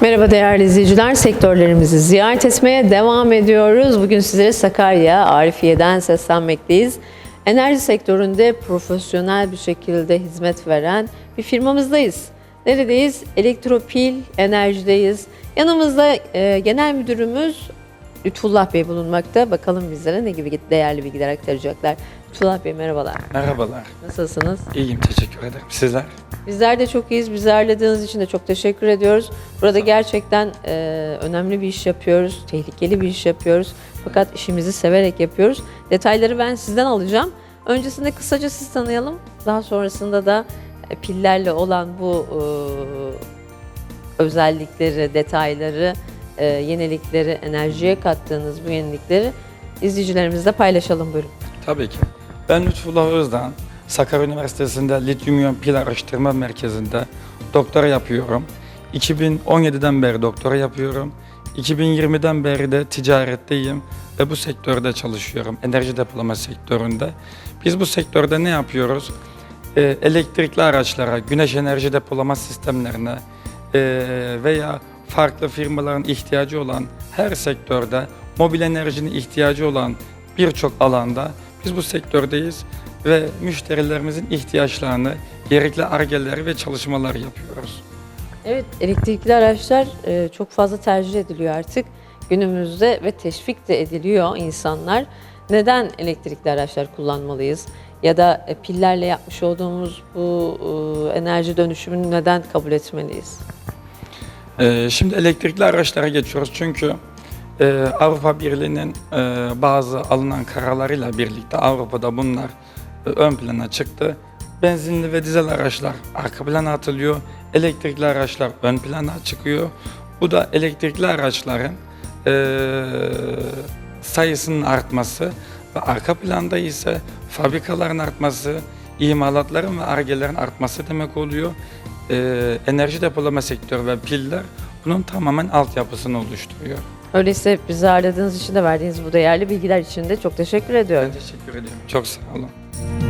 Merhaba değerli izleyiciler. Sektörlerimizi ziyaret etmeye devam ediyoruz. Bugün sizlere Sakarya, Arifiye'den seslenmekteyiz. Enerji sektöründe profesyonel bir şekilde hizmet veren bir firmamızdayız. Neredeyiz? Elektropil Enerji'deyiz. Yanımızda e, genel müdürümüz Lütfullah Bey bulunmakta. Bakalım bizlere ne gibi değerli bilgiler aktaracaklar. Lütfullah Bey merhabalar. Merhabalar. Nasılsınız? İyiyim, teşekkür ederim. Sizler? Bizler de çok iyiyiz. Bizi ağırladığınız için de çok teşekkür ediyoruz. Burada gerçekten e, önemli bir iş yapıyoruz. Tehlikeli bir iş yapıyoruz. Fakat işimizi severek yapıyoruz. Detayları ben sizden alacağım. Öncesinde kısaca siz tanıyalım. Daha sonrasında da e, pillerle olan bu e, özellikleri, detayları, e, yenilikleri, enerjiye kattığınız bu yenilikleri izleyicilerimizle paylaşalım buyurun. Tabii ki. Ben Lütfullah Özdağ, Sakarya Üniversitesi'nde Lityum İyon Pil Araştırma Merkezi'nde doktora yapıyorum. 2017'den beri doktora yapıyorum. 2020'den beri de ticaretteyim ve bu sektörde çalışıyorum. Enerji depolama sektöründe. Biz bu sektörde ne yapıyoruz? Ee, elektrikli araçlara, güneş enerji depolama sistemlerine ee, veya farklı firmaların ihtiyacı olan her sektörde mobil enerjinin ihtiyacı olan birçok alanda biz bu sektördeyiz ve müşterilerimizin ihtiyaçlarını, gerekli argeleri ve çalışmalar yapıyoruz. Evet, elektrikli araçlar e, çok fazla tercih ediliyor artık günümüzde ve teşvik de ediliyor insanlar. Neden elektrikli araçlar kullanmalıyız? Ya da e, pillerle yapmış olduğumuz bu e, enerji dönüşümünü neden kabul etmeliyiz? Ee, şimdi elektrikli araçlara geçiyoruz çünkü e, Avrupa Birliği'nin e, bazı alınan kararlarıyla birlikte Avrupa'da bunlar e, ön plana çıktı. Benzinli ve dizel araçlar arka plana atılıyor, elektrikli araçlar ön plana çıkıyor. Bu da elektrikli araçların sayısının artması ve arka planda ise fabrikaların artması, imalatların ve argelerin artması demek oluyor. Ee, enerji depolama sektörü ve piller bunun tamamen altyapısını oluşturuyor. Öyleyse bizi ağırladığınız için de verdiğiniz bu değerli bilgiler için de çok teşekkür ediyorum. Ben teşekkür ederim. Çok sağ olun.